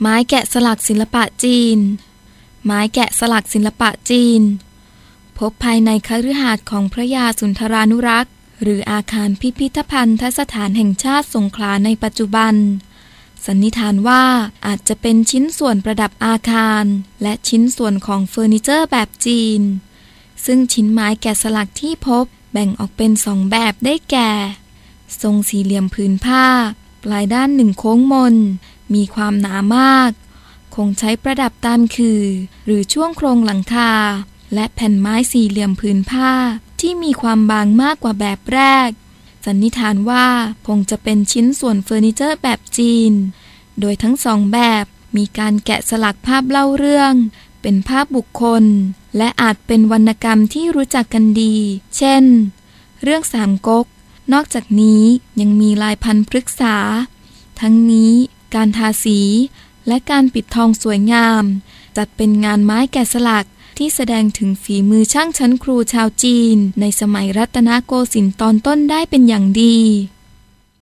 ไม้แกะสลักศิลปะจีน ไม้แกะสลักศิลปะจีน พบภายในคฤหาสน์ของพระยาสุนทรานุรักษ์ หรืออาคารพิพิธภัณฑ์สถานแห่งชาติสงขลาในปัจจุบัน สันนิษฐานว่าอาจจะเป็นชิ้นส่วนประดับอาคาร และชิ้นส่วนของเฟอร์นิเจอร์แบบจีน ซึ่งชิ้นไม้แกะสลักที่พบแบ่งออกเป็นสองแบบได้แก่ ทรงสี่เหลี่ยมผืนผ้า ปลายด้านหนึ่งโค้งมน มีความหนามาก คงใช้ประดับตามคือ หรือช่วงโครงหลังคา และแผ่นไม้สี่เหลี่ยมผืนผ้าที่มีความบางมากกว่าแบบแรก สันนิษฐานว่าคงจะเป็นชิ้นส่วนเฟอร์นิเจอร์แบบจีน โดยทั้งสองแบบมีการแกะสลักภาพเล่าเรื่อง เป็นภาพบุคคล และอาจเป็นวรรณกรรมที่รู้จักกันดี เช่น เรื่องสามก๊กนอกจากนี้ยังมีลายพันธุ์พฤกษา ทั้งนี้ การทาสี และการปิดทองสวยงาม จัดเป็นงานไม้แกะสลักที่แสดงถึงฝีมือช่างชั้นครูชาวจีน ในสมัยรัตนโกสินทร์ตอนต้นได้เป็นอย่างดี